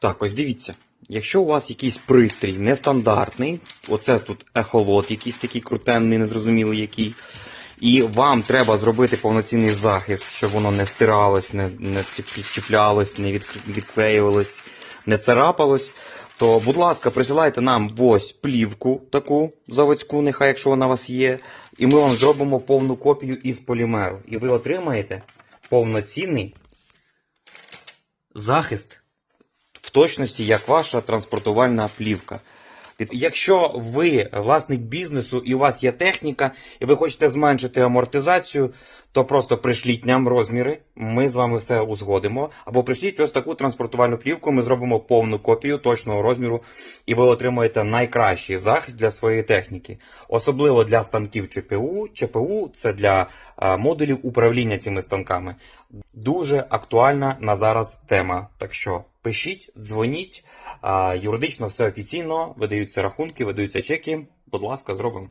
Так, ось дивіться. Якщо у вас якийсь пристрій нестандартний, оце тут ехолот, якийсь такий крутенний, незрозумілий який, і вам треба зробити повноцінний захист, щоб воно не стиралось, не, не чіплялось, не від, відклеювалось, не царапалось, то, будь ласка, присилайте нам ось плівку таку заводську, нехай якщо вона у вас є, і ми вам зробимо повну копію із полімеру. І ви отримаєте повноцінний захист точності, як ваша транспортувальна плівка. Якщо ви власник бізнесу і у вас є техніка, і ви хочете зменшити амортизацію, то просто пришліть нам розміри, ми з вами все узгодимо. Або пришліть ось таку транспортувальну плівку, ми зробимо повну копію точного розміру, і ви отримаєте найкращий захист для своєї техніки. Особливо для станків ЧПУ. ЧПУ це для модулів управління цими станками. Дуже актуальна на зараз тема. Так що пишіть, дзвоніть. Юридично все офіційно, видаються рахунки, видаються чеки. Будь ласка, зробимо.